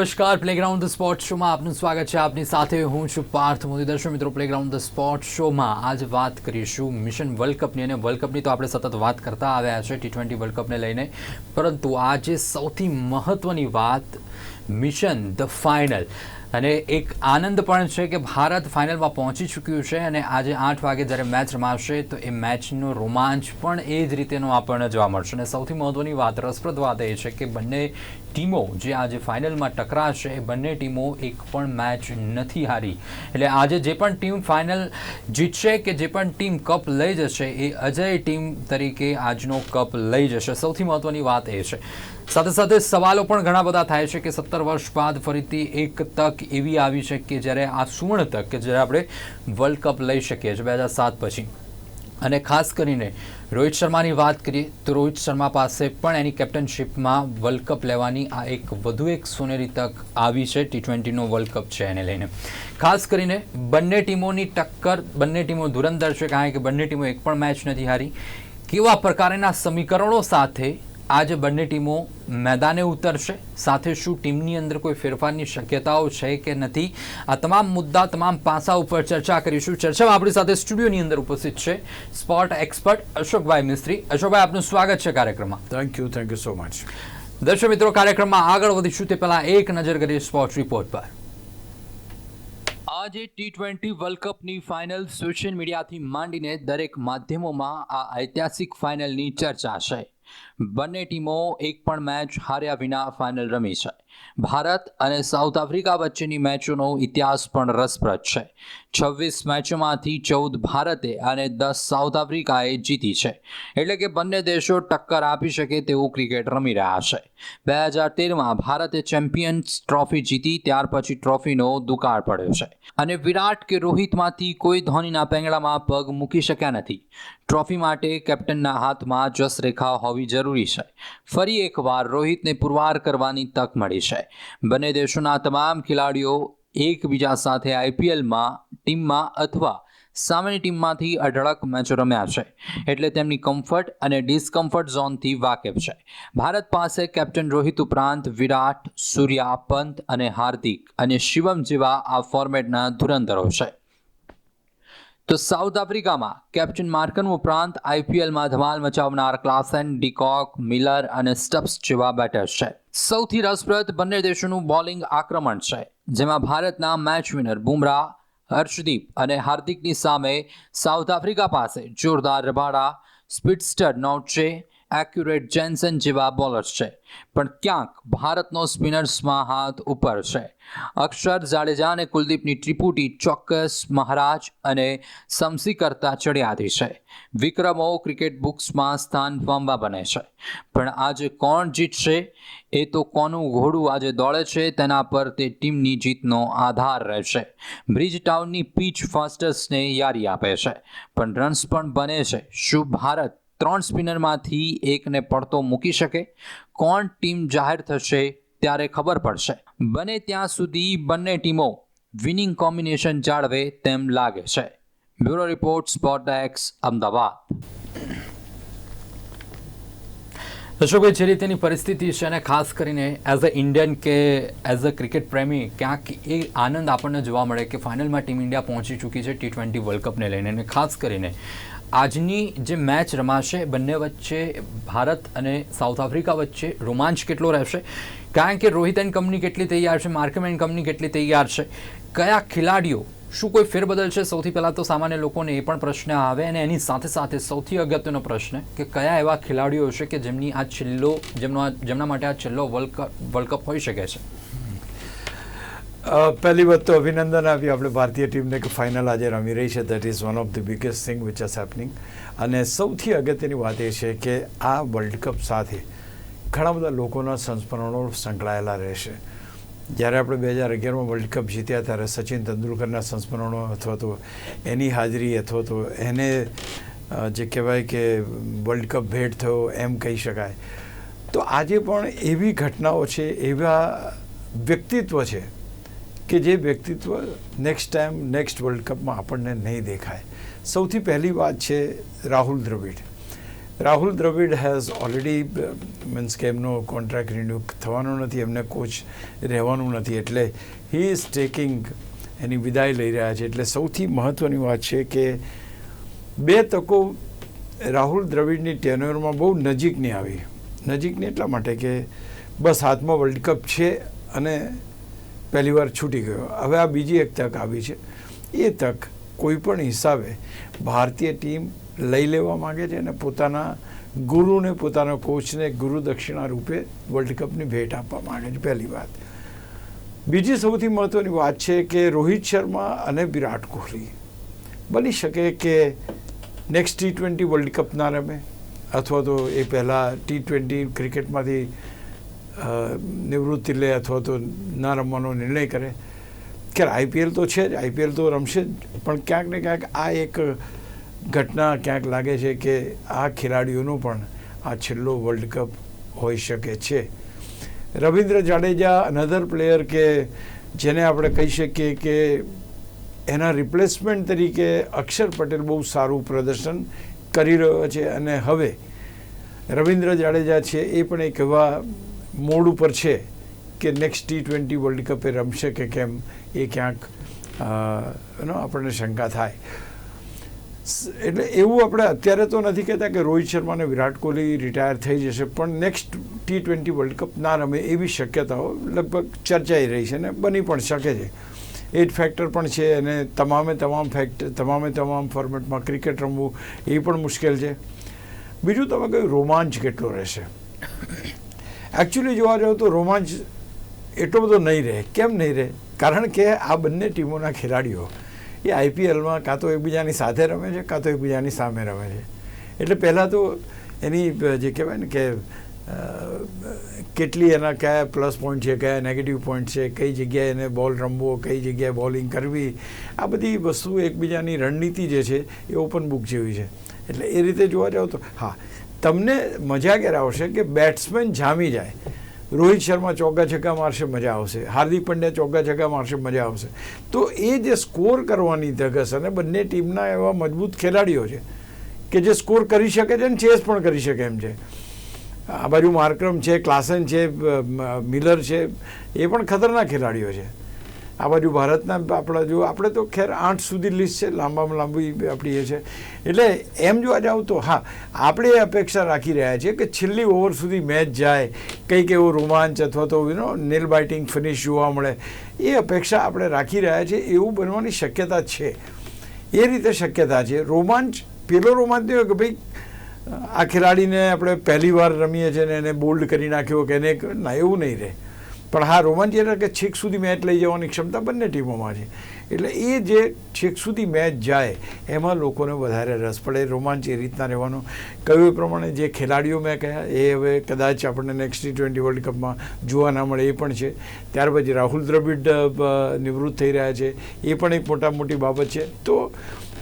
નમસ્કાર. Playground the sport શોમાં આપનું સ્વાગત છે. આપની સાથે હું છું પાર્થ મોદી. દર્શક મિત્રો પ્લેગ્રાઉન્ડ ધ સ્પોર્ટ શોમાં આજ વાત કરીશું મિશન વર્લ્ડ કપની અને વર્લ્ડ કપની તો આપણે સતત વાત કરતા આવ્યા છે ટી ટ્વેન્ટી વર્લ્ડ કપને લઈને. પરંતુ આજે સૌથી મહત્ત્વની વાત મિશન ધ ફાઇનલ અને એક આનંદ પણ છે કે ભારત ફાઇનલમાં પહોંચી ચૂક્યું છે અને આજે આઠ વાગે જ્યારે મેચ રમાશે તો એ મેચનો રોમાંચ પણ એ જ રીતેનો આપણને જોવા મળશે. અને સૌથી મહત્ત્વની વાત રસપ્રદ વાત એ છે કે બંને ટીમો જે આજે ફાઇનલમાં ટકરાશે, એ બંને ટીમો એક પણ મેચ નથી હારી. એટલે આજે જે પણ ટીમ ફાઇનલ જીતશે કે જે પણ ટીમ કપ લઈ જશે, એ અજય ટીમ તરીકે આજનો કપ લઈ જશે. સૌથી મહત્ત્વની વાત એ છે. સાથે સાથે સવાલો પણ ઘણા બધા થાય છે કે સત્તર વર્ષ બાદ ફરીથી એક તક એવી આવી છે કે જ્યારે આ સુવર્ણ તક કે જ્યારે આપણે વર્લ્ડ કપ લઈ શકીએ છીએ બે હજાર સાત પછી. અને ખાસ કરીને રોહિત શર્માની વાત કરીએ તો રોહિત શર્મા પાસે પણ એની કેપ્ટનશીપમાં વર્લ્ડ કપ લેવાની આ એક વધુ એક સોનેરી તક આવી છે. ટી ટ્વેન્ટીનો વર્લ્ડ કપ છે એને લઈને. ખાસ કરીને બંને ટીમોની ટક્કર, બંને ટીમો ધુરંધર છે કારણ કે બંને ટીમો એક પણ મેચ નથી હારી. કેવા પ્રકારના સમીકરણો સાથે આજે બંને ટીમો મેદાને ઉતરશે. સાથે શું ટીમની અંદર કોઈ ફેરફારની શક્યતાઓ છે કે નથી? આ તમામ મુદ્દા તમામ પાસા ઉપર ચર્ચા કરીશું. ચર્ચામાં આપણી સાથે સ્ટુડિયોની અંદર ઉપસ્થિત છે સ્પોર્ટ એક્સપર્ટ અશોકભાઈ મિસ્ત્રી. અશોકભાઈ આપનું સ્વાગત છે કાર્યક્રમમાં. Thank you thank you so much દર્શક મિત્રો કાર્યક્રમમાં આગળ વધીશું. તે પહેલાં એક નજર કરીએ સ્પોર્ટ રિપોર્ટ પર. આજે ટી ટ્વેન્ટી વર્લ્ડ કપની ફાઇનલ સોશિયલ મીડિયાથી માંડીને દરેક માધ્યમોમાં આ ઐતિહાસિક ફાઇનલની ચર્ચા છે. બંને ટીમો એક પણ મેચ હાર્યા વિના ફાઇનલ રમી છે. ભારત અને સાઉથ આફ્રિકા વચ્ચેની મેચોનો ઇતિહાસ પણ રસપ્રદ છે. છવ્વીસ મેચોમાંથી ચૌદ ભારતે અને દસ સાઉથ આફ્રિકાએ જીતી છે. એટલે કે બંને દેશો ટક્કર આપી શકે તેવું ક્રિકેટ રમી રહ્યા છે. બે હજાર તેરમાં ભારતે ચેમ્પિયન્સ ટ્રોફી જીતી, ત્યાર પછી ટ્રોફીનો દુકાળ પડ્યો છે. અને વિરાટ કે રોહિતમાંથી કોઈ ધોનીના પેંગડામાં પગ મૂકી શક્યા નથી. ટ્રોફી માટે કેપ્ટનના હાથમાં જસરેખા હોવી જરૂરી છે. ફરી એકવાર રોહિતને પુરવાર કરવાની તક મળી છે. બંને દેશોના તમામ ખેલાડીઓ એકબીજા સાથે આઈપીએલમાં, ટીમમાં અથવા સામેની ટીમમાંથી અઢળક મેચો રમ્યા છે. એટલે તેમની કમ્ફર્ટ અને ડિસ્કમ્ફર્ટ ઝોનથી વાકેફ છે. ભારત પાસે કેપ્ટન રોહિત ઉપરાંત વિરાટ, સૂર્યા, પંત અને હાર્દિક અને શિવમ જેવા આ ફોર્મેટના ધુરંધરો છે. તો સાઉથ આફ્રિકામાં કેપ્ટન માર્કન ઉપરાંત આઈપીએલમાં ધમાલ મચાવનાર ક્લાસન, ડીકોક, મિલર અને સ્ટપ્સ જેવા બેટર્સ છે. સૌથી રસપ્રદ બંને દેશોનું બોલિંગ આક્રમણ છે, જેમાં ભારતના મેચ વિનર બુમરાહ, હર્ષદીપ અને હાર્દિકની સામે સાઉથ આફ્રિકા પાસે જોરદાર રબાડા સ્પીડસ્ટર નોટચે એક્યુરેટ જેન્સન જેવા બોલર છે. પણ ક્યાંક ભારતનો સ્પિનર્સમાં હાથ ઉપર છે. અક્ષર જાડેજા અને કુલદીપની ત્રિપુટી ચોક્કસ મહારાજ અને સમસી કરતા ચડિયાતી છે. વિક્રમો ક્રિકેટ બુક્સમાં સ્થાન પામવા બને છે. પણ આજે કોણ જીતશે? એ તો કોનું ઘોડું આજે દોડે છે તેના પર તે ટીમની જીતનો આધાર રહેશે. બ્રિજ ટાઉનની પીચ ફાસ્ટર્સને યારી આપે છે. પણ રન્સ પણ બને છે. શું ભારત ત્રણ સ્પિનરમાંથી એકને પડતો મૂકી શકે. કોણ ટીમ જાહેર થશે ત્યારે ખબર પડશે. બને ત્યાં સુધી બંને ટીમો વિનિંગ કોમ્બિનેશન જાળવે તેમ લાગે છે. બ્યુરો રિપોર્ટ, સ્પોટ એક્સ અમદાવાદ. અશોકભાઈ જે રીતેની પરિસ્થિતિ છે અને ખાસ કરીને એઝ અ ઇન્ડિયન કે એઝ અ ક્રિકેટ પ્રેમી, ક્યાંક એ આનંદ આપણને જોવા મળે કે ફાઇનલમાં ટીમ ઇન્ડિયા પહોંચી ચૂકી છે ટી ટ્વેન્ટી વર્લ્ડ કપને લઈને. અને ખાસ કરીને આજની જે મેચ રમાશે, બંને વચ્ચે ભારત અને સાઉથ આફ્રિકા વચ્ચે રોમાંચ કેટલો રહેશે? કારણ કે રોહિત એન્ડ કંપની કેટલી તૈયાર છે, માર્કમ એન્ડ કંપની કેટલી તૈયાર છે? કયા ખેલાડીઓ, શું કોઈ ફેરબદલ છે? સૌથી પહેલાં તો સામાન્ય લોકોને એ પણ પ્રશ્ન આવે અને એની સાથે સાથે સૌથી અગત્યનો પ્રશ્ન કે કયા એવા ખેલાડીઓ છે કે જેમની આ છેલ્લો, જેમનો જેમના માટે આ છેલ્લો વર્લ્ડ કપ વર્લ્ડ કપ હોઈ શકે છે? પહેલી વાત તો અભિનંદન આપ્યું આપણે ભારતીય ટીમને કે ફાઇનલ આજે રમી રહી છે. That is one of the biggest thing which is happening અને સૌથી અગત્યની વાત એ છે કે આ વર્લ્ડ કપ સાથે ઘણા બધા લોકોના સંસ્મરણો સંકળાયેલા રહેશે. જ્યારે આપણે બે હજાર અગિયારમાં વર્લ્ડ કપ જીત્યા ત્યારે સચિન તેંડુલકરના સંસ્મરણો અથવા તો એની હાજરી અથવા તો એને જે કહેવાય કે વર્લ્ડ કપ ભેટ થયો એમ કહી શકાય. તો આજે પણ એવી ઘટનાઓ છે, એવા વ્યક્તિત્વ છે કે જે વ્યક્તિત્વ નેક્સ્ટ ટાઈમ નેક્સ્ટ વર્લ્ડ કપમાં આપણને નહીં દેખાય. સૌથી પહેલી વાત છે Rahul Dravid. Rahul Dravid has already means કે એમનો કોન્ટ્રાક્ટ રિન્યૂ થવાનો નથી, એમને કોચ રહેવાનું નથી. એટલે હી ઇઝ ટેકિંગ એની વિદાય લઈ રહ્યા છે. એટલે સૌથી મહત્ત્વની વાત છે કે બે તકો રાહુલ દ્રવિડની ટેન્યુરમાં બહુ નજીકની આવી. નજીકની એટલા માટે કે બસ હાથમાં વર્લ્ડ કપ છે અને પહેલી વાર છૂટી ગયો. હવે આ બીજી એક તક આવી છે. એ તક કોઈપણ હિસાબે ભારતીય ટીમ લઈ લેવા માગે છે અને પોતાના ગુરુને, પોતાના કોચને ગુરુ દક્ષિણા રૂપે વર્લ્ડ કપની ભેટ આપવા માગે છે પહેલી વાત. બીજી સૌથી મહત્ત્વની વાત છે કે રોહિત શર્મા અને વિરાટ કોહલી. બની શકે કે next T twenty world cup ના રમે, અથવા તો એ પહેલાં ટી ટ્વેન્ટી ક્રિકેટમાંથી નિવૃત્તિ લે અથવા તો ના રમવાનો નિર્ણય કરે. કે આઈપીએલ તો છે જ આઈપીએલ તો રમશે જ. પણ ક્યાંક ને ક્યાંક આ એક ઘટના ક્યાંક લાગે છે કે આ ખેલાડીઓનો પણ આ છેલ્લો વર્લ્ડ કપ હોઈ શકે છે. રવિન્દ્ર જાડેજા અનધર પ્લેયર કે જેને આપણે કહી શકીએ કે એના રિપ્લેસમેન્ટ તરીકે અક્ષર પટેલ બહુ સારું પ્રદર્શન કરી રહ્યો છે અને હવે રવિન્દ્ર જાડેજા છે એ પણ એક એવા મોડ ઉપર છે કે નેક્સ્ટ ટી ટ્વેન્ટી વર્લ્ડ કપે રમશે કે કેમ, એ ક્યાંક એનો આપણને શંકા થાય. એટલે એવું આપણે અત્યારે તો નથી કહેતા કે રોહિત શર્મા અને વિરાટ કોહલી રિટાયર થઈ જશે, પણ next T twenty world cup ના રમે એવી શક્યતાઓ લગભગ ચર્ચાઈ રહી છે ને બની પણ શકે છે. એ જ ફેક્ટર પણ છે અને તમામે તમામ ફેક્ટ તમામે તમામ ફોર્મેટમાં ક્રિકેટ રમવું એ પણ મુશ્કેલ છે. બીજું તમે કહ્યું રોમાંચ કેટલો રહેશે? એકચ્યુઅલી જોવા જાવ તો રોમાંચ એટલો બધો નહીં રહે. કેમ નહીં રહે? કારણ કે આ બંને ટીમોના ખેલાડીઓ એ આઈપીએલમાં કાં તો એકબીજાની સાથે રમે છે, કાં તો એકબીજાની સામે રમે છે. એટલે પહેલાં તો એની જે કહેવાય ને કે કેટલી એના કયા પ્લસ પોઈન્ટ છે, કયા નેગેટિવ પોઈન્ટ છે, કઈ જગ્યાએ એને બોલ રમવો, કઈ જગ્યાએ બોલિંગ કરવી, આ બધી વસ્તુ એકબીજાની રણનીતિ જે છે એ ઓપન બુક જેવી છે. એટલે એ રીતે જોવા જાવ તો હા તમને મજા ક્યારે આવશે કે બેટ્સમેન જામી જાય. રોહિત શર્મા ચોગ્ગા છગ્ગા મારશે, મજા આવશે. હાર્દિક પંડ્યા ચોગ્ગા છગ્ગા મારશે, મજા આવશે. તો એ જે સ્કોર કરવાની ધગસ અને બંને ટીમના એવા મજબૂત ખેલાડીઓ છે કે જે સ્કોર કરી શકે છે અને ચેસ પણ કરી શકે એમ છે. આ બાજુ માર્ક્રમ છે, ક્લાસન છે મિલર છે, એ પણ ખતરનાક ખેલાડીઓ છે. આ બાજુ ભારતના આપણા જો આપણે તો ખેર આઠ સુધી લિસ્ટ છે, લાંબામાં લાંબી આપણી એ છે. એટલે એમ જોવા જાવ તો, હા, આપણે એ અપેક્ષા રાખી રહ્યા છીએ કે છેલ્લી ઓવર સુધી મેચ જાય, કંઈક એવો રોમાંચ અથવા તો યુનો નેલ બાઇટિંગ ફિનિશ જોવા મળે. એ અપેક્ષા આપણે રાખી રહ્યા છીએ, એવું બનવાની શક્યતા છે. એ રીતે શક્યતા છે. રોમાંચ, પેલો રોમાંચ નહીં કે ભાઈ, આ ખેલાડીને આપણે પહેલી વાર રમીએ છીએ ને એને બોલ્ડ કરી નાખ્યો કે એને ના, એવું નહીં રહે. પણ હા, રોમાંચ એટલે કે છેક સુધી મેચ લઈ જવાની ક્ષમતા બંને ટીમોમાં છે. એટલે એ જે છેક સુધી મેચ જાય, એમાં લોકોને વધારે રસ પડે. રોમાંચ એ રીતના રહેવાનો. કહ્યું એ પ્રમાણે જે ખેલાડીઓ મેં કહ્યા, એ હવે કદાચ આપણને નેક્સ્ટ ટી ટ્વેન્ટી વર્લ્ડ કપમાં જોવા ના મળે, એ પણ છે. ત્યાર પછી રાહુલ દ્રવિડ નિવૃત્ત થઈ રહ્યા છે, એ પણ એક મોટા મોટી બાબત છે. તો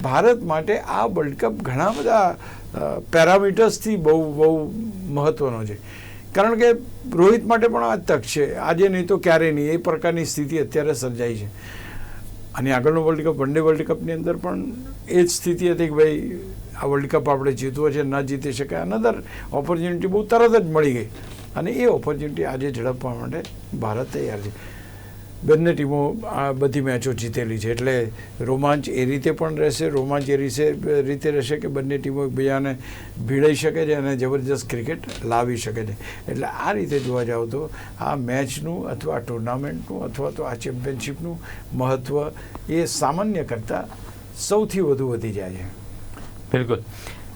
ભારત માટે આ વર્લ્ડ કપ ઘણા બધા પેરામીટર્સથી બહુ બહુ મહત્ત્વનો છે. કારણ કે રોહિત માટે પણ આ તક છે. આજે નહીં તો ક્યારેય નહીં. એ પ્રકારની સ્થિતિ અત્યારે સર્જાઈ છે. અને આગળનો world cup one day world કપની અંદર પણ એ જ સ્થિતિ હતી કે ભાઈ, આ વર્લ્ડ કપ આપણે જીતવો છે, ન જીતી શકાય. અનધર ઓપોર્ચ્યુનિટી બહુ તરત જ મળી ગઈ. અને એ ઓપોર્ચ્યુનિટી આજે ઝડપવા માટે ભારત તૈયાર છે. બંને ટીમો આ બધી મેચો જીતેલી છે. એટલે રોમાંચ એ રીતે પણ રહેશે, રોમાંચ એ રીતે રહેશે કે બંને ટીમો એકબીજાને ભીડાઈ શકે છે અને જબરજસ્ત ક્રિકેટ લાવી શકે છે. એટલે આ રીતે જોવા જાવ તો આ મેચનું અથવા ટુર્નામેન્ટનું અથવા તો આ ચેમ્પિયનશિપનું મહત્ત્વ એ સામાન્ય કરતાં સૌથી વધુ વધી જાય છે. બિલકુલ.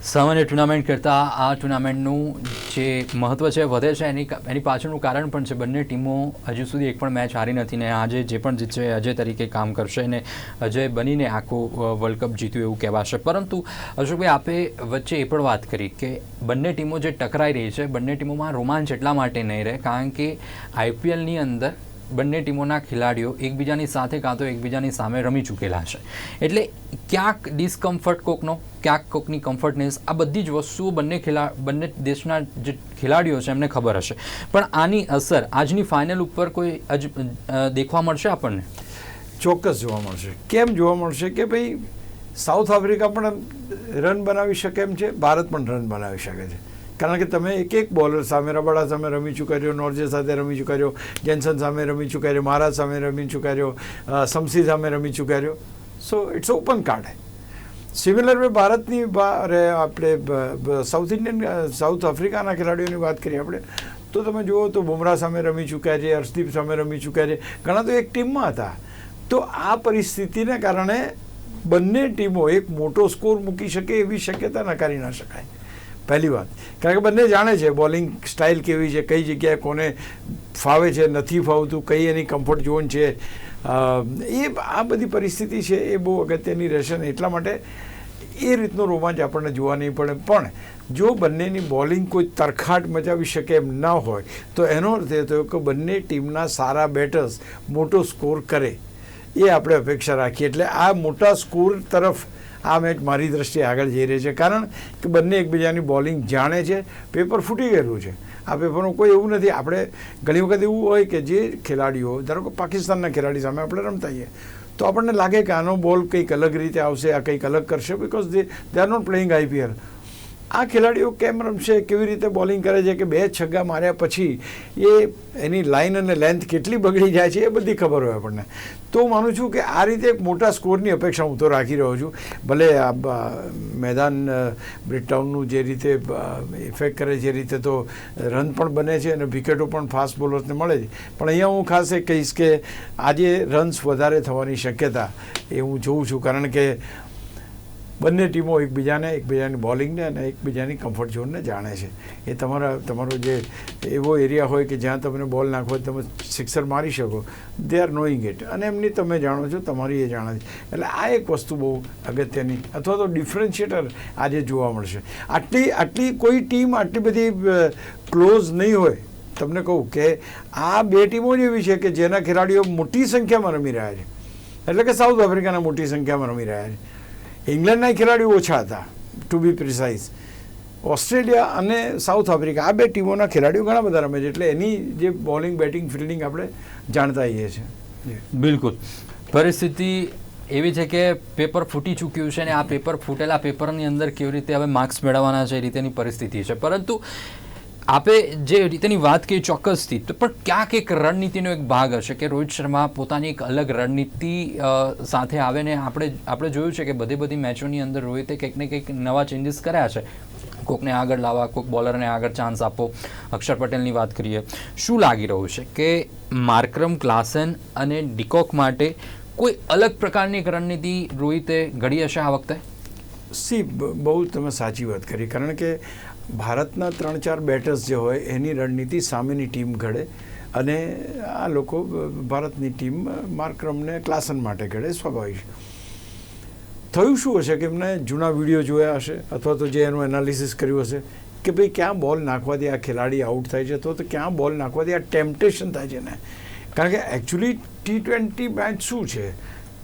સામાન્ય ટુર્નામેન્ટ કરતાં આ ટુર્નામેન્ટનું જે મહત્ત્વ છે, વધે છે, એની એની પાછળનું કારણ પણ છે, બંને ટીમો હજુ સુધી એક પણ મેચ હારી નથી ને આજે જે પણ જીતશે, અજય તરીકે કામ કરશે ને અજય બનીને આખું વર્લ્ડ કપ જીત્યું એવું કહેવાશે. પરંતુ અશોકભાઈ, આપે વચ્ચે એ પણ વાત કરી કે બંને ટીમો જે ટકરાઈ રહી છે, બંને ટીમોમાં રોમાંચ એટલા માટે નહીં રહે, કારણ કે આઈપીએલની અંદર બંને ટીમોના ખેલાડીઓ એકબીજાની સાથે કાં તો એકબીજાની સામે રમી ચૂકેલા છે. એટલે ક્યાંક ડિસ્કમ્ફર્ટ કોકનો, ક્યાંક કોકની કમ્ફર્ટનેસ આ બધી જ વસ્તુઓ બંને ખેલા, બંને દેશના જે ખેલાડીઓ છે એમને ખબર હશે. પણ આની અસર આજની ફાઇનલ ઉપર કોઈ અજ દેખવા મળશે આપણને? ચોક્કસ જોવા મળશે. કેમ જોવા મળશે કે ભાઈ, સાઉથ આફ્રિકા પણ રન બનાવી શકે એમ છે, ભારત પણ રન બનાવી શકે છે. કારણ કે તમે એક એક બોલર સામે રબાડા સામે રમી ચૂક્યા નોર્જે સાથે રમી ચૂક્યા જેન્સન સામે રમી ચૂક્યા મહારાજ સામે રમી ચૂક્યો સમસી સામે રમી ચૂક્યા so it's open card similar way ભારતની આપણે સાઉથ ઇન્ડિયન સાઉથ આફ્રિકાના ખેલાડીઓની વાત કરીએ આપણે, તો તમે જુઓ તો બુમરાહ સામે રમી ચૂક્યા છે, હર્ષદીપ સામે રમી ચૂક્યા છે, ઘણા તો એક ટીમમાં હતા. તો આ પરિસ્થિતિને કારણે બંને ટીમો એક મોટો સ્કોર મૂકી શકે એવી શક્યતા નકારી ના શકાય. પહેલી વાત. કારણ કે બંને જાણે છે બોલિંગ સ્ટાઇલ કેવી છે, કઈ જગ્યાએ કોને ફાવે છે, નથી ફાવતું, કઈ એની કમ્ફર્ટ ઝોન છે. એ આ બધી પરિસ્થિતિ છે એ બહુ અગત્યની રહેશે ને એટલા માટે એ રીતનો રોમાંચ આપણને જોવા નહીં પડે. પણ જો બંનેની બોલિંગ કોઈ તરખાટ મચાવી શકે એમ ન હોય, તો એનો અર્થ એ થયો કે બંને ટીમના સારા બેટર્સ મોટો સ્કોર કરે. એ આપણે અપેક્ષા રાખીએ. એટલે આ મોટા સ્કોર તરફ આ મેચ મારી દ્રષ્ટિએ આગળ જઈ રહી છે. કારણ કે બંને એકબીજાની બોલિંગ જાણે છે, પેપર ફૂટી ગયેલું છે. આ પેપરનું કોઈ એવું નથી. આપણે ઘણી વખત એવું હોય કે જે ખેલાડીઓ, ધારો કે પાકિસ્તાનના ખેલાડી સામે આપણે રમતા હોઈએ, તો આપણને લાગે કે આનો બોલ કંઈક અલગ રીતે આવશે, આ કંઈક અલગ કરશે because they are not playing IPL આ ખેલાડીઓ કેમ રમશે, કેવી રીતે બોલિંગ કરે છે કે બે છગ્ગા માર્યા પછી એ એની લાઇન અને લેન્થ કેટલી બગડી જાય છે એ બધી ખબર હોય આપણને. તો માનું છું કે આ રીતે એક મોટા સ્કોરની અપેક્ષા હું તો રાખી રહ્યો છું. ભલે આ મેદાન બ્રિટાઉનનું જે રીતે ઇફેક્ટ કરે એ રીતે તો રન પણ બને છે અને વિકેટો પણ ફાસ્ટ બોલર્સને મળે છે. પણ અહીંયા હું ખાસ એ કહીશ કે આજે રન્સ વધારે થવાની શક્યતા એ હું જોઉં છું. કારણ કે બંને ટીમો એકબીજાને, એકબીજાની બોલિંગને અને એકબીજાની કમ્ફર્ટ ઝોનને જાણે છે. એ તમારા, તમારો જે એવો એરિયા હોય કે જ્યાં તમને બોલ નાખો, તમે સિક્સર મારી શકો દે આર નોઈંગ ઇટ અને એમની તમે જાણો છો, તમારી એ જાણે છે. એટલે આ એક વસ્તુ બહુ અગત્યની, અથવા તો ડિફરન્શિએટર આજે જોવા મળશે. આટલી આટલી કોઈ ટીમ, આટલી બધી ક્લોઝ નહીં હોય. તમને કહું કે આ બે ટીમો જ એવી છે કે જેના ખેલાડીઓ મોટી સંખ્યામાં રમી રહ્યા છે. એટલે કે સાઉથ આફ્રિકાના મોટી સંખ્યામાં રમી રહ્યા છે. ઇંગ્લેન્ડના ખેલાડીઓ ઓછા હતા ટુ બી પ્રિસાઇઝ ઓસ્ટ્રેલિયા અને સાઉથ આફ્રિકા, આ બે ટીમોના ખેલાડીઓ ઘણા બધા રમે છે, એટલે એની જે બોલિંગ, બેટિંગ, ફિલ્ડિંગ આપણે જાણતા હોઈએ છીએ. બિલકુલ. પરિસ્થિતિ એવી છે કે પેપર ફૂટી ચૂક્યું છે અને આ પેપર ફૂટેલા પેપરની અંદર કેવી રીતે હવે માર્ક્સ મેળવવાના છે એ રીતેની પરિસ્થિતિ છે. પરંતુ આપે જે રીતેની વાત કહી ચોક્કસથી, તો પણ ક્યાંક એક રણનીતિનો એક ભાગ હશે કે રોહિત શર્મા પોતાની એક અલગ રણનીતિ સાથે આવે ને આપણે આપણે જોયું છે કે બધી બધી મેચોની અંદર રોહિતે કંઈક ને કંઈક નવા ચેન્જીસ કર્યા છે. કોકને આગળ લાવવા, કોક બોલરને આગળ ચાન્સ આપો અક્ષર પટેલની વાત કરીએ, શું લાગી રહ્યું છે કે માર્ક્રમ, ક્લાસન અને ડિકોક માટે કોઈ અલગ પ્રકારની એક રણનીતિ રોહિતે ઘડી હશે આ વખતે? સી બહુ તમે સાચી વાત કરી. કારણ કે ભારતના ત્રણ ચાર બેટર્સ જે હોય, એની રણનીતિ સામેની ટીમ ઘડે અને આ લોકો ભારતની ટીમ માર્ક્રમને ક્લાસન માટે ઘડે, સ્વાભાવિક થયું શું હશે કે એમને જૂના વીડિયો જોયા હશે અથવા તો જે એનું એનાલિસિસ કર્યું હશે કે ભાઈ ક્યાં બોલ નાખવાથી આ ખેલાડી આઉટ થાય છે અથવા તો ક્યાં બોલ નાખવાથી આ ટેમ્પટેશન થાય છે ને? કારણ કે એકચ્યુઅલી ટી ટ્વેન્ટી મેચ શું છે?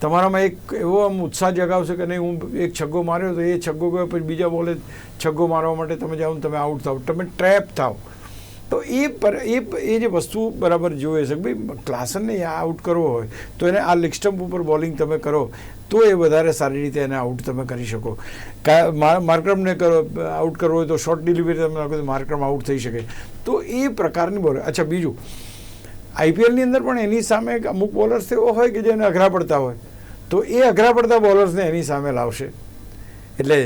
તમારામાં એક એવો આમ ઉત્સાહ જગાવશે કે નહીં, હું એક છગ્ગો માર્યો તો એ છગ્ગો ગયો, પછી બીજા બોલે, છગ્ગો મારવા માટે તમે જાઓ તમે આઉટ થાવ તમે ટ્રેપ થાવ તો એ પર, એ એ જે વસ્તુ બરાબર જોઈએ છે ભાઈ ક્લાસનને આઉટ કરવો હોય, તો એને આ લેગ ઉપર બોલિંગ તમે કરો, તો એ વધારે સારી રીતે એને આઉટ તમે કરી શકો. માર્ક્રમને કરો આઉટ કરવો હોય તો શોર્ટ ડિલિવરી તમે માર્ક્રમ આઉટ થઈ શકે. તો એ પ્રકારની બોલ, અચ્છા, બીજું. આઈપીએલની અંદર પણ એની સામે અમુક બોલર્સ એવો હોય કે જેને અઘરા પડતા હોય. તો એ અઘરા પડતા બોલર્સને એની સામે લાવશે. એટલે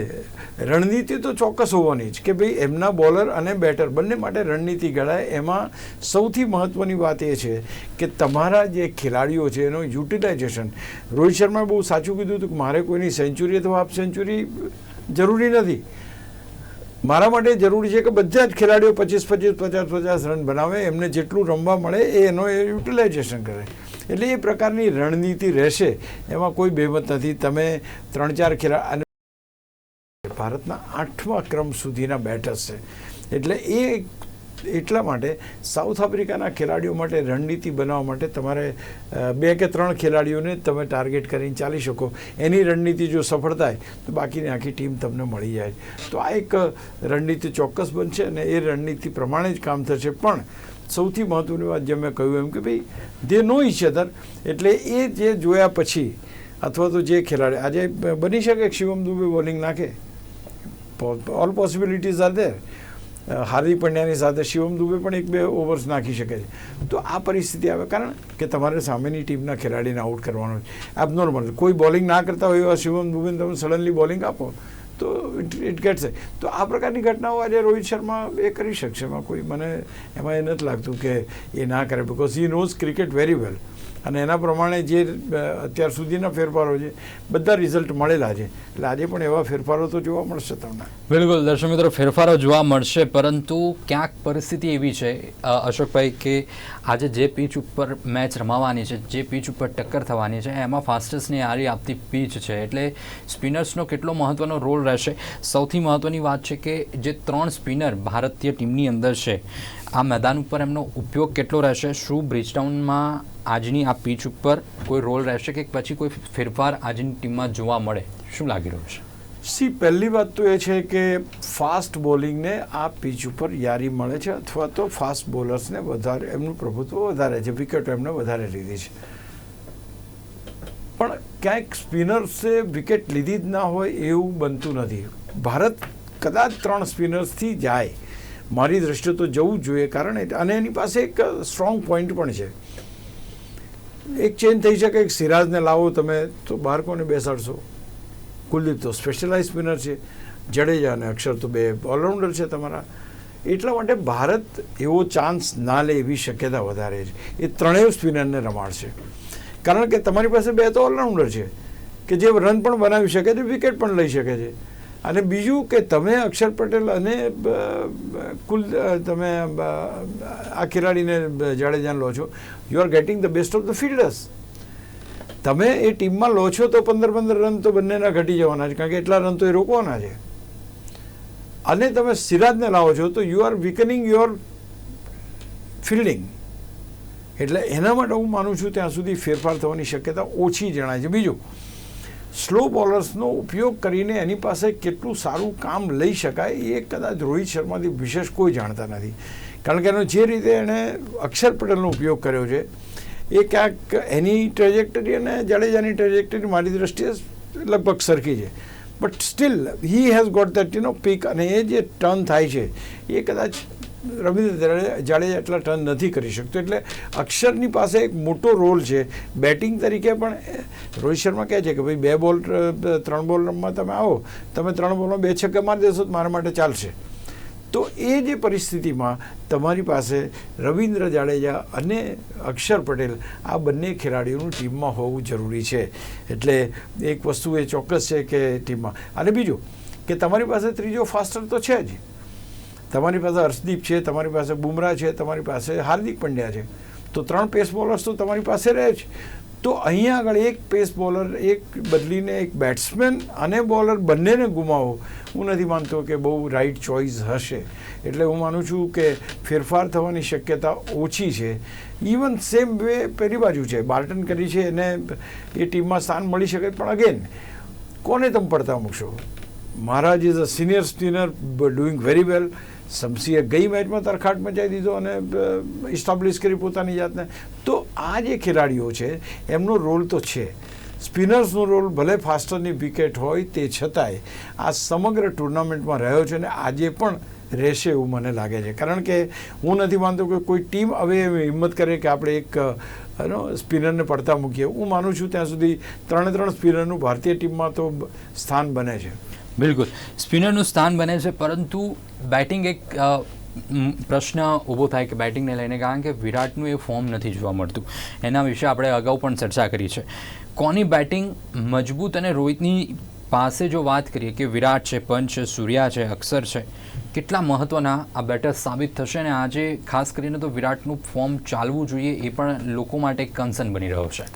રણનીતિ તો ચોક્કસ હોવાની જ કે ભાઈ એમના બોલર અને બેટર બંને માટે રણનીતિ ઘડાય એમાં સૌથી મહત્ત્વની વાત એ છે કે તમારા જે ખેલાડીઓ છે એનું યુટિલાઇઝેશન રોહિત શર્માએ બહુ સાચું કીધું હતું કે મારે કોઈની સેન્ચુરી અથવા હાફ સેન્ચુરી જરૂરી નથી. મારા માટે જરૂરી છે કે બધા જ ખેલાડીઓ પચીસ પચીસ, પચાસ પચાસ રન બનાવે, એમને જેટલું રમવા મળે એ એનો એ યુટિલાઇઝેશન કરે. એટલે એ પ્રકારની રણનીતિ રહેશે, એમાં કોઈ બેમત નથી. તમે ત્રણ, ચાર ખેલા ભારતના આઠમા ક્રમ સુધીના બેટર્સ છે. એટલે એ એટલા માટે સાઉથ આફ્રિકાના ખેલાડીઓ માટે રણનીતિ બનાવવા માટે તમારે બે કે ત્રણ ખેલાડીઓને તમે ટાર્ગેટ કરીને ચાલી શકો. એની રણનીતિ જો સફળ થાય, તો બાકીની આખી ટીમ તમને મળી જાય. તો આ એક રણનીતિ ચોક્કસ બનશે અને એ રણનીતિ પ્રમાણે જ કામ થશે. પણ સૌથી મહત્ત્વની વાત જે મેં કહ્યું એમ કે ભાઈ દે નો ઈચ અધર, એટલે એ જે જોયા પછી અથવા તો જે ખેલાડી, આજે બની શકે શિવમ દુબે બોલિંગ નાખે? All possibilities are there. Hardik પંડ્યાની સાથે શિવમ દુબે પણ એક બે ઓવર્સ નાખી શકે છે. તો આ પરિસ્થિતિ આવે. કારણ કે તમારે સામેની ટીમના ખેલાડીને આઉટ કરવાનો છે. એબનોર્મલ કોઈ બોલિંગ ના કરતા હોય એવા શિવમ દુબેને તમે સડનલી બોલિંગ આપો, તો ઇટ ઇટ ગેટ્સ તો આ પ્રકારની ઘટનાઓ આજે રોહિત શર્મા એ કરી શકશે? એમાં કોઈ મને, એમાં એ નથી લાગતું કે એ ના કરે. Because he knows cricket very well અને એના પ્રમાણે જે અત્યાર સુધીના ફેરફારો છે, બધા રિઝલ્ટ મળેલા છે. એટલે આજે પણ એવા ફેરફારો તો જોવા મળશે તમને. બિલકુલ. દર્શક મિત્રો, ફેરફારો જોવા મળશે, પરંતુ ક્યાંક પરિસ્થિતિ એવી છે અશોકભાઈ, કે આજે જે પીચ ઉપર મેચ રમાવાની છે, જે પીચ ઉપર ટક્કર થવાની છે, એમાં ફાસ્ટેસ્ટની આરી આપતી પીચ છે. એટલે સ્પિનર્સનો કેટલો મહત્ત્વનો રોલ રહેશે? સૌથી મહત્ત્વની વાત છે કે જે ત્રણ સ્પિનર ભારતીય ટીમની અંદર છે, આ મેદાન ઉપર એમનો ઉપયોગ કેટલો રહેશે? શું બ્રિજટાઉનમાં આજની આ પીચ ઉપર કોઈ રોલ રહેશે કે પછી કોઈ ફેરફાર આજની ટીમમાં જોવા મળે? શું લાગી રહ્યું છે? સી, પહેલી વાત તો એ છે કે ફાસ્ટ બોલિંગને આ પીચ ઉપર યારી મળે છે અથવા તો ફાસ્ટ બોલર્સને વધારે, એમનું પ્રભુત્વ વધારે છે, વિકેટો એમને વધારે લીધી છે. પણ ક્યાંક સ્પિનર્સે વિકેટ લીધી જ ના હોય એવું બનતું નથી. ભારત કદાચ ત્રણ સ્પિનર્સથી જાય. મારી દ્રષ્ટિએ તો જવું જોઈએ કારણ અને એની પાસે એક સ્ટ્રોંગ પોઈન્ટ પણ છે. એક ચેન્જ થઈ શકે, એક સિરાજને લાવો, તમે તો બાળકોને કોને બેસાડશો. કુલદીપ તો સ્પેશિયલાઇઝ સ્પિનર છે. જડેજા અને અક્ષર તો બે ઓલરાઉન્ડર છે તમારા. એટલા માટે ભારત એવો ચાન્સ ના લે એવી શક્યતા વધારે છે. એ ત્રણેય સ્પિનરને રમાડશે કારણ કે તમારી પાસે બે તો ઓલરાઉન્ડર છે, કે જે રન પણ બનાવી શકે છે વિકેટ પણ લઈ શકે છે. અને બીજું કે તમે અક્ષર પટેલ અને કુલ તમે આ ખેલાડીને જાડેજાને લો છો. You are getting the best of the fielders તમે એ ટીમમાં લો છો તો પંદર પંદર રન તો બંનેના ઘટી જવાના છે, કારણ કે એટલા રન તો એ રોકવાના છે. અને તમે સિરાજને લાવો છો તો you are weakening your fielding એટલે એના માટે હું માનું છું ત્યાં સુધી ફેરફાર થવાની શક્યતા ઓછી જણાય છે. બીજું સ્લો બોલર્સનો ઉપયોગ કરીને એની પાસે કેટલું સારું કામ લઈ શકાય એ કદાચ રોહિત શર્માથી વિશેષ કોઈ જાણતા નથી. કારણ કે એનો જે રીતે એણે અક્ષર પટેલનો ઉપયોગ કર્યો છે, એ ક્યાંક એની ટ્રેજેક્ટરી અને જાડેજાની ટ્રેજેક્ટરી મારી દ્રષ્ટિએ લગભગ સરખી છે. But still he has got that you know peak અને એ જે ટર્ન થાય છે, એ કદાચ રવિન્દ્ર જાડેજા એટલા ટર્ન નથી કરી શકતો. એટલે અક્ષરની પાસે એક મોટો રોલ છે. બેટિંગ તરીકે પણ રોહિત શર્મા કહે છે કે ભાઈ, બે બોલ ત્રણ બોલ રમવા તમે આવો. તમે ત્રણ બોલમાં બે છક્કા મારી દેશો તો મારા માટે ચાલશે. તો એ જે પરિસ્થિતિમાં તમારી પાસે રવિન્દ્ર જાડેજા અને અક્ષર પટેલ આ બંને ખેલાડીઓનું ટીમમાં હોવું જરૂરી છે. એટલે એક વસ્તુ એ ચોક્કસ છે કે ટીમમાં. અને બીજું, કે તમારી પાસે ત્રીજો ફાસ્ટર તો છે જ. તમારી પાસે હર્ષદીપ છે, તમારી પાસે બુમરાહ છે, તમારી પાસે હાર્દિક પંડ્યા છે. તો ત્રણ પેસ બોલર્સ તો તમારી પાસે રહે જ. તો અહીંયા આગળ એક પેસ બોલર એક બદલીને એક બેટ્સમેન અને બોલર બંનેને ગુમાવો. હું નથી માનતો કે બહુ રાઈટ ચોઇસ હશે. એટલે હું માનું છું કે ફેરફાર થવાની શક્યતા ઓછી છે. ઇવન સેમ વે પેલી બાજુ છે. બાર્ટન કરી છે, એને એ ટીમમાં સ્થાન મળી શકે પણ અગેન કોને તમે પડતા મૂકશો? Maharaj is a senior spinner doing very well શમસીએ ગઈ મેચમાં તરખાટ મચાવી દીધો અને ઇસ્ટાબ્લિશ કરી પોતાની જાતને. તો આ જે ખેલાડીઓ છે, એમનો રોલ તો છે. સ્પિનર્સનો રોલ ભલે ફાસ્ટરની વિકેટ હોય તે છતાંય આ સમગ્ર ટુર્નામેન્ટમાં રહ્યો છે અને આજે પણ રહેશે એવું મને લાગે છે. કારણ કે હું નથી માનતો કે કોઈ ટીમ હવે હિંમત કરે કે આપણે એક સ્પિનરને પડતા મૂકીએ. હું માનું છું ત્યાં સુધી ત્રણે ત્રણ સ્પિનરનું ભારતીય ટીમમાં તો સ્થાન બને છે. બિલકુલ. સ્પિનરનું સ્થાન બને છે, પરંતુ બેટિંગ એક પ્રશ્ન ઊભો થાય કે બેટિંગને લઈને, કારણ કે વિરાટનું એ ફોર્મ નથી જોવા મળતું. એના વિશે આપણે અગાઉ પણ ચર્ચા કરી છે. કોની બેટિંગ મજબૂત અને રોહિતની પાસે જો વાત કરીએ કે વિરાટ છે, પંચ છે, સૂર્યા છે, અક્ષર છે, કેટલા મહત્ત્વના આ બેટર સાબિત થશે અને આજે ખાસ કરીને તો વિરાટનું ફોર્મ ચાલવું જોઈએ એ પણ લોકો માટે કન્સર્ન બની રહ્યો છે.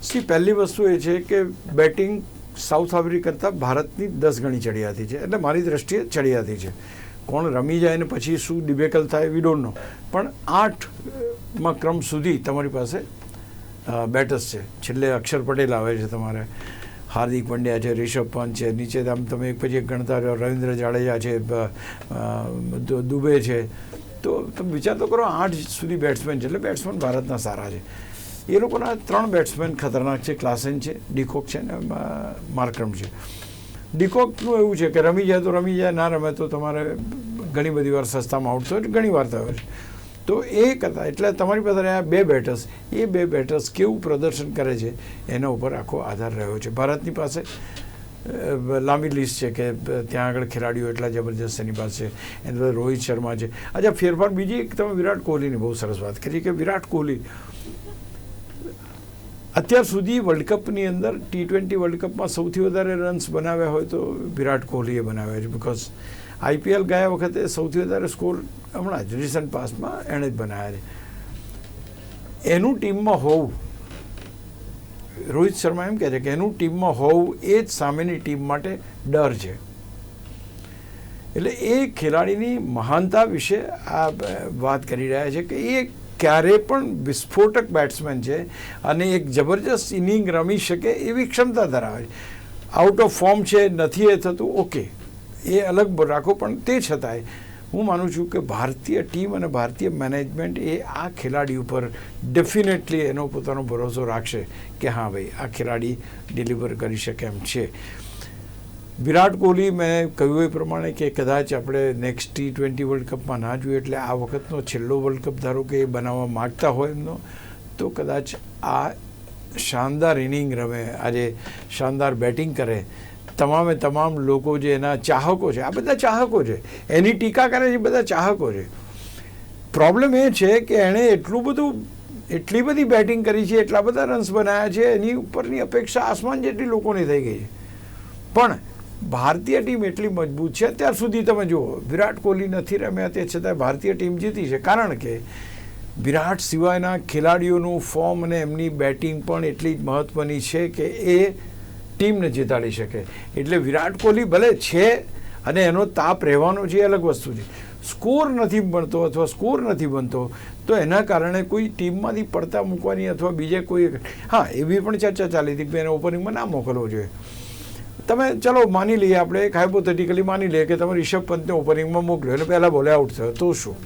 સી, પહેલી વસ્તુ એ છે કે બેટિંગ સાઉથ આફ્રિકા કરતાં ભારતની દસ ગણી ચડિયાતી છે. એટલે મારી દ્રષ્ટિએ ચડિયાતી છે. કોણ રમી જાય ને પછી શું ડિબેકલ થાય વી ડોન્ટ નો પણ આઠમાં ક્રમ સુધી તમારી પાસે બેટર્સ છે. છેલ્લે અક્ષર પટેલ આવે છે તમારે. હાર્દિક પંડ્યા છે, રિષભ પંત છે, નીચે આમ તમે એક પછી એક ગણતા રહ્યો. રવિન્દ્ર જાડેજા છે દુબે છે. તો તમે વિચાર તો કરો, આઠ સુધી બેટ્સમેન છે. એટલે બેટ્સમેન ભારતના સારા છે. એ લોકોના ત્રણ બેટ્સમેન ખતરનાક છે ક્લાસેન છે ડીકોક છે ને માર્કરમ છે. ડીકોકનું એવું છે કે રમી જાય તો રમી જાય, ના રમે તો તમારે ઘણી બધી વાર સસ્તામાં આઉટ થયો ઘણી વાર થયો છે. તો એ કરતાં, એટલે તમારી પાસે રહ્યા બે બેટર્સ એ બે બેટર્સ કેવું પ્રદર્શન કરે છે, એના ઉપર આખો આધાર રહ્યો છે. ભારતની પાસે લાંબી લિસ્ટ છે કે ત્યાં આગળ ખેલાડીઓ એટલા જબરજસ્ત એની પાસે એની રોહિત શર્મા છે. અચ્છા, ફેરફાર બીજી એક તમે વિરાટ કોહલીની બહુ સરસ વાત કરી કે વિરાટ કોહલી અત્યાર સુધી વર્લ્ડ કપની અંદર ટી ટ્વેન્ટી વર્લ્ડ કપમાં સૌથી વધારે રન્સ બનાવ્યા હોય તો વિરાટ કોહલીએ બનાવ્યા છે બિકોઝ આઈપીએલ ગયા વખતે સૌથી વધારે સ્કોર હમણાં જ રિસન્ટ પાસમાં એણે જ બનાવ્યા છે. એનું ટીમમાં હોવું, રોહિત શર્મા એમ કહે છે કે એનું ટીમમાં હોવું એ જ સામેની ટીમ માટે ડર છે. એટલે એ ખેલાડીની મહાનતા વિશે આ વાત કરી રહ્યા છે કે એ ક્યારે પણ વિસ્ફોટક બેટ્સમેન છે અને એક જબરજસ્ત ઇનિંગ રમી શકે એવી ક્ષમતા ધરાવે છે. આઉટ ઓફ ફોર્મ છે, નથી એ થતું, ઓકે. એ અલગ રાખો, પણ તે છતાંય હું માનું છું કે ભારતીય ટીમ અને ભારતીય મેનેજમેન્ટ એ આ ખેલાડી ઉપર ડેફિનેટલી એનો પોતાનો ભરોસો રાખશે કે હા ભાઈ, આ ખેલાડી ડિલિવર કરી શકે એમ છે. વિરાટ કોહલી મેં કહ્યું એ પ્રમાણે કે કદાચ આપણે નેક્સ્ટ ટી ટ્વેન્ટી વર્લ્ડ કપમાં ના જોઈએ એટલે આ વખતનો છેલ્લો વર્લ્ડ કપ ધારો કે એ બનાવવા માગતા હોય એમનો, તો કદાચ આ શાનદાર ઇનિંગ રમે, આજે શાનદાર બેટિંગ કરે. તમામે તમામ લોકો જે એના ચાહકો છે, આ બધા ચાહકો છે, એની ટીકા કરે છે બધા ચાહકો છે. પ્રોબ્લેમ એ છે કે એણે એટલું બધું, એટલી બધી બેટિંગ કરી છે, એટલા બધા રન્સ બનાવ્યા છે, એની ઉપરની અપેક્ષા આસમાન જેટલી લોકોની થઈ ગઈ છે. પણ ભારતીય ટીમ એટલી મજબૂત છે, અત્યાર સુધી તમે જુઓ, વિરાટ કોહલી નથી રમ્યા, તે છતાં ભારતીય ટીમ જીતી છે. કારણ કે વિરાટ સિવાયના ખેલાડીઓનું ફોર્મ અને એમની બેટિંગ પણ એટલી જ મહત્ત્વની છે કે એ ટીમને જીતાડી શકે. એટલે વિરાટ કોહલી ભલે છે અને એનો તાપ રહેવાનો છે, એ અલગ વસ્તુ છે. સ્કોર નથી બનતો અથવા સ્કોર નથી બનતો, તો એના કારણે કોઈ ટીમમાંથી પડતા મૂકવાની અથવા બીજે કોઈ હા, એવી પણ ચર્ચા ચાલી હતી કે એને ઓપનિંગમાં ના મોકલવો જોઈએ. તમે ચલો માની લઈએ આપણે એક હાઇપોથેટિકલી માની લઈએ કે તમે રિષભ પંતને ઓપનિંગમાં મોકલ્યો એટલે પહેલાં બોલે આઉટ થયો. તો શું?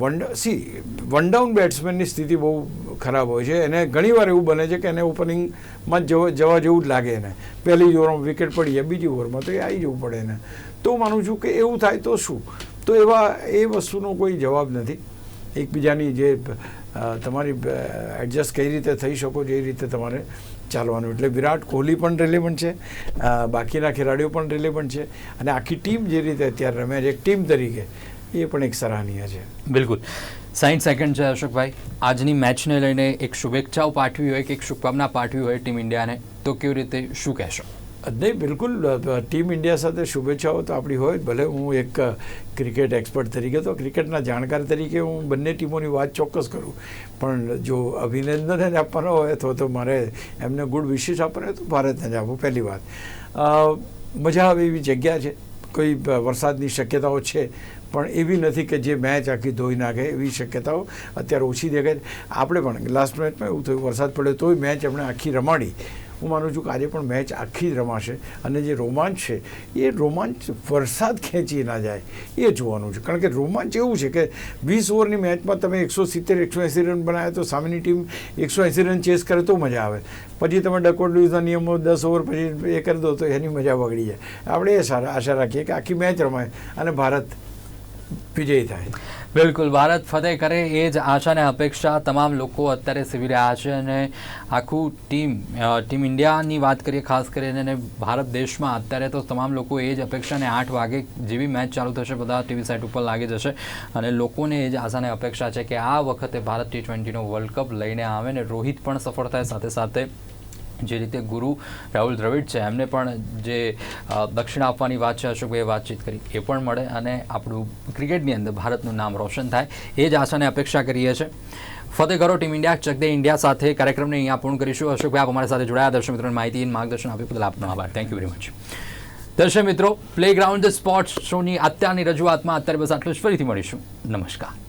વન સી વન ડાઉન બેટ્સમેનની સ્થિતિ બહુ ખરાબ હોય છે. એને ઘણીવાર એવું બને છે કે એને ઓપનિંગમાં જવા જવા જેવું જ લાગે એને. પહેલી જ ઓવરમાં વિકેટ પડી જાય, બીજી ઓવરમાં તો એ આવી જવું પડે એને. તો માનું છું કે એવું થાય તો શું? તો એવા એ વસ્તુનો કોઈ જવાબ નથી. એકબીજાની જે તમારી એડજસ્ટ કઈ રીતે થઈ શકો, જે રીતે તમારે ચાલવાનું. એટલે વિરાટ કોહલી પણ રિલેવન્ટ છે બાકીના ખેલાડીઓ પણ રિલેવન્ટ છે અને આખી ટીમ જે રીતે અત્યારે રમે છે, એક ટીમ તરીકે, એ પણ એક સરાહનીય છે. બિલકુલ. સાઠ સેકન્ડ છે અશોકભાઈ. આજની મેચને લઈને એક શુભેચ્છાઓ પાઠવી હોય કે એક શુભકામના પાઠવી હોય ટીમ ઇન્ડિયાને, તો કેવી રીતે શું કહેશો? નહીં, બિલકુલ ટીમ ઇન્ડિયા સાથે શુભેચ્છાઓ તો આપણી હોય, ભલે હું એક ક્રિકેટ એક્સપર્ટ તરીકે તો ક્રિકેટના જાણકાર તરીકે હું બંને ટીમોની વાત ચોક્કસ કરું. પણ જો અભિનંદન જ આપવાનો હોય અથવા તો મારે એમને ગુડ વિશેષ આપવાનો હોય તો ભારતને જ આપું, પહેલી વાત. મજા આવે એવી જગ્યા છે. કોઈ વરસાદની શક્યતાઓ છે, પણ એવી નથી કે જે મેચ આખી ધોઈ નાખે એવી શક્યતાઓ અત્યારે ઓછી દેખાય. આપણે પણ લાસ્ટ મેચમાં એવું થયું, વરસાદ પડ્યો, તોય મેચ એમણે આખી રમાડી. હું માનું છું કે આજે પણ મેચ આખી જ રમાશે. અને જે રોમાંચ છે, એ રોમાંચ વરસાદ ખેંચી ના જાય, એ જોવાનું છે. કારણ કે રોમાંચ એવું છે કે વીસ ઓવરની મેચમાં તમે એકસો સિત્તેર, એકસો એંસી રન બનાવે તો સામેની ટીમ એકસો એંસી રન ચેસ કરે તો મજા આવે. પછી તમે ડકોટ લૂઝના નિયમો દસ ઓવર પછી એ કરી દો તો એની મજા બગડી જાય. આપણે એ સારા આશા રાખીએ કે આખી મેચ રમાય અને ભારત વિજયી થાય. બિલકુલ, ભારત ફતેહ કરે એ જ આશા અને અપેક્ષા તમામ લોકો અત્યારે સેવી રહ્યા છે અને આખું ટીમ ટીમ ઇન્ડિયાની વાત કરીએ, ખાસ કરીને ભારત દેશમાં અત્યારે તો તમામ લોકો એ જ અપેક્ષાને આઠ વાગે જેવી મેચ ચાલુ થશે, બધા ટીવી સાઇટ ઉપર લાગી જશે અને લોકોને એ જ આશાને અપેક્ષા છે કે આ વખતે ભારત ટી ટ્વેન્ટીનો વર્લ્ડ કપ લઈને આવે ને રોહિત પણ સફળ થાય સાથે સાથે જે રીતે ગુરુ રાહુલ દ્રવિડ છે, એમને પણ જે દક્ષિણા આપવાની વાત છે અશોકભાઈએ વાતચીત કરી, એ પણ મળે અને આપણું ક્રિકેટની અંદર ભારતનું નામ રોશન થાય, એ જ આશાને અપેક્ષા કરીએ છીએ. ફતેહ કરો, team India Chak De India સાથે કાર્યક્રમને અહીંયા પૂર્ણ કરીશું. અશોકભાઈ આપ અમારા સાથે જોડાયા. દર્શક મિત્રોને માહિતી માર્ગદર્શન આપ્યું બદલ આપનો આભાર. થેન્ક યુ વેરી મચ દર્શક મિત્રો પ્લેગ્રાઉન્ડ સ્પોર્ટ્સ શોની અત્યારની રજૂઆતમાં અત્યારે બસ આટલું જ. ફરીથી મળીશું. નમસ્કાર.